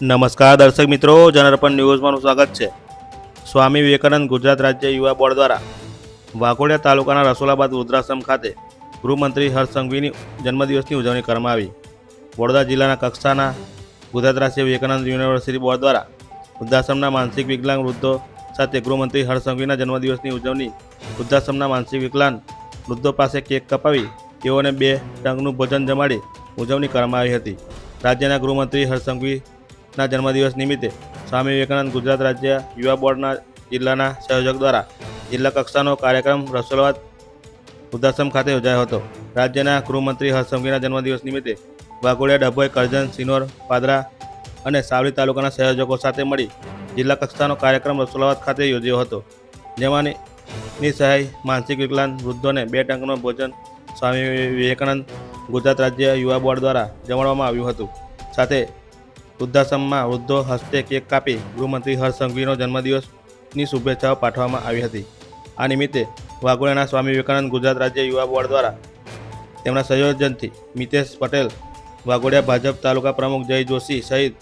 નમસ્કાર દર્શક મિત્રો જનરપન ન્યૂઝમાં સ્વાગત છે. સ્વામી વિવેકાનંદ ગુજરાત રાજ્ય યુવા બોર્ડ દ્વારા વાઘોડિયા તાલુકાના રસોલાબાદ વૃદ્ધાશ્રમ ખાતે ગૃહમંત્રી હર્ષ સંઘવીની જન્મદિવસની ઉજવણી કરવામાં આવી. વડોદરા જિલ્લાના કક્ષાના ગુજરાત રાજ્ય વિવેકાનંદ યુનિવર્સિટી બોર્ડ દ્વારા વૃદ્ધાશ્રમના માનસિક વિકલાંગ વૃદ્ધો સાથે ગૃહમંત્રી હર્ષ સંઘવીના જન્મદિવસની ઉજવણી, વૃદ્ધાશ્રમના માનસિક વિકલાંગ વૃદ્ધો પાસે કેક કપાવી, તેઓને બે ટંગનું ભોજન જમાડી ઉજવણી કરવામાં આવી હતી. રાજ્યના ગૃહમંત્રી હર્ષ સંઘવીના જન્મદિવસ નિમિત્તે સ્વામી વિવેકાનંદ ગુજરાત રાજ્ય યુવા બોર્ડના જિલ્લાના સંયોજક દ્વારા જિલ્લા કક્ષાનો કાર્યક્રમ રસોલવાદ વૃદ્ધાશ્રમ ખાતે યોજાયો હતો. રાજ્યના ગૃહમંત્રી હર્ષ સંઘવીના જન્મદિવસ નિમિત્તે વાઘોડિયા, ડભોઈ, કરજણ, સિનોર, પાદરા અને સાવલી તાલુકાના સંયોજકો સાથે મળી જિલ્લા કક્ષાનો કાર્યક્રમ રસોલાવાદ ખાતે યોજ્યો હતો. જેમાંની ની સહાય માનસિક વિકલાંગ વૃદ્ધોને બે ટંકનું ભોજન સ્વામી વિવેકાનંદ ગુજરાત રાજ્ય યુવા બોર્ડ દ્વારા જમાડવામાં આવ્યું હતું. સાથે વૃદ્ધાશ્રમમાં વૃદ્ધો હસ્તે કેક કાપી ગૃહમંત્રી હર્ષ સંઘવીનો જન્મદિવસની શુભેચ્છાઓ પાઠવવામાં આવી હતી. આ નિમિત્તે વાઘોડિયાના સ્વામી વિવેકાનંદ ગુજરાત રાજ્ય યુવા બોર્ડ દ્વારા તેમના સંયોજનથી મિતેશ પટેલ, વાઘોડિયા ભાજપ તાલુકા પ્રમુખ જય જોશી સહિત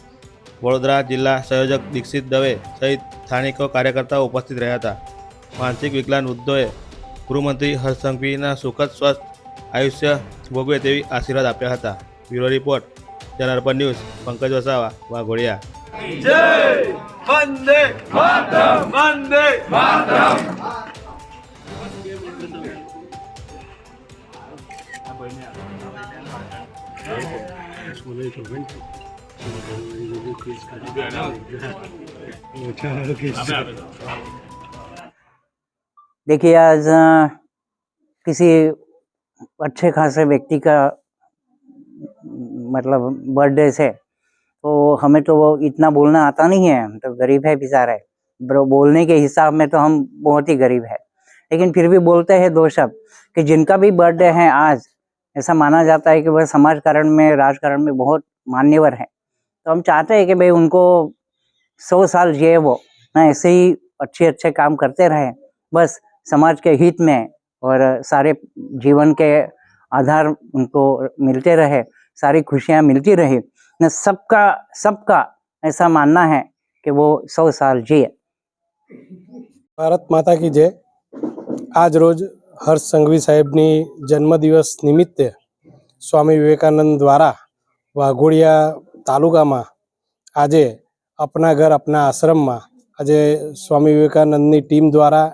વડોદરા જિલ્લા સંયોજક દીક્ષિત દવે સહિત સ્થાનિકો કાર્યકર્તાઓ ઉપસ્થિત રહ્યા હતા. માનસિક વિકલાંગ વૃદ્ધોએ ગૃહમંત્રી હર્ષ સુખદ સ્વસ્થ આયુષ્ય ભોગવે તેવી આશીર્વાદ આપ્યા હતા. Bureau report જનરપન news Pankaj Vasava Waghodia જય વંદે માતરમ વંદે માતરમ देखिए आज अ, किसी अच्छे खासे व्यक्ति का मतलब बर्थडे से तो हमें तो वो इतना बोलना आता नहीं है तो गरीब है, बेचारे। ब्रो, बोलने के हिसाब में तो हम बहुत ही गरीब है। लेकिन फिर भी बोलते हैं दो शब्द, कि जिनका भी बर्थडे है आज, ऐसा माना जाता है कि वह समाजकारण में, राजकारण में बहुत मान्यवर है। तो हम चाहते हैं कि भाई उनको सौ साल जिए वो, ना ऐसे ही अच्छे अच्छे काम करते रहे। बस समाज के हित में और सारे जीवन के आधार उनको मिलते रहे। सारी खुशियाँ मिलती रहे न सबका सबका ऐसा मानना है कि वो सौ साल जिए ભારત માતા કી જય આજ રોજ હર્ષ સંઘવી સાહેબની જન્મદિવસ નિમિત્તે સ્વામી વિવેકાનંદ દ્વારા વાઘોડિયા તાલુકામાં આજે અપના ઘર અપના આશ્રમમાં આજે સ્વામી વિવેકાનંદની ટીમ દ્વારા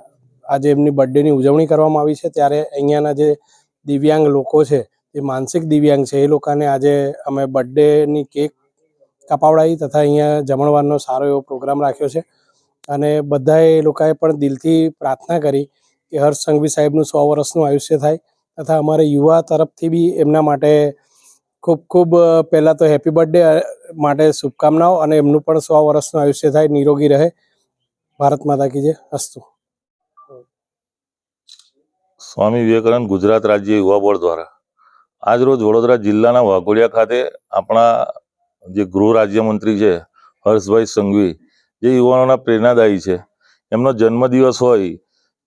આજે એમની બર્થડેની ઉજવણી કરવામાં આવી છે ત્યારે અહીંયાના જે દિવ્યાંગ લોકો છે એ માનસિક દિવ્યાંગ છે. એ લોકોને આજે અમે બર્થડેની કેક કપાવડાવી તથા અહીંયા જમણવારનો સારો એવો પ્રોગ્રામ રાખ્યો છે. અને બધાએ એ લોકોએ પણ દિલથી પ્રાર્થના કરી કે હર્ષ સંઘવી સાહેબનું સો વર્ષનું આયુષ્ય થાય તથા અમારે યુવા તરફથી બી એમના માટે ખૂબ ખૂબ પહેલાં તો હેપી બર્થડે માટે શુભકામનાઓ અને એમનું પણ સો વર્ષનું આયુષ્ય થાય, નિરોગી રહે. ભારત માતા કી જય. અસ્તુ. સ્વામી વિવેકાનંદ ગુજરાત રાજ્ય યુવા બોર્ડ દ્વારા. આજરોજ વડોદરા જિલ્લાના વાઘોડિયા ખાતે આપણા જે ગૃહ રાજ્યમંત્રી છે, હર્ષભાઈ સંઘવી, જે યુવાનોના પ્રેરણાદાયી છે. એમનો જન્મદિવસ હોય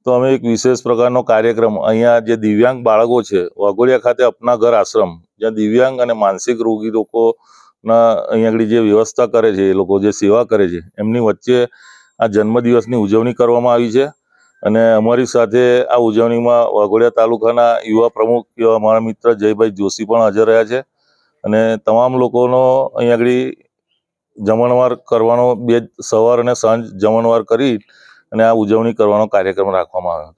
તો અમે એક વિશેષ પ્રકારનો કાર્યક્રમ, અહીંયા જે દિવ્યાંગ બાળકો છે, વાઘોડિયા ખાતે અપના ઘર આશ્રમ, જ્યાં દિવ્યાંગ અને માનસિક રોગી લોકોના અહીંયા આગળ જે વ્યવસ્થા કરે છે, એ લોકો જે સેવા કરે છે, એમની વચ્ચે આ જન્મદિવસની ઉજવણી કરવામાં આવી છે. અને અમારી સાથે આ ઉજવણીમાં વાઘોડિયા તાલુકાના યુવા પ્રમુખ, એવા મારા મિત્ર જયભાઈ જોશી પણ હાજર રહ્યા છે. અને તમામ લોકોનો અહીંયા આગળ જમણવાર કરવાનો, બે સવાર અને સાંજ જમણવાર કરી અને આ ઉજવણી કરવાનો કાર્યક્રમ રાખવામાં આવ્યો.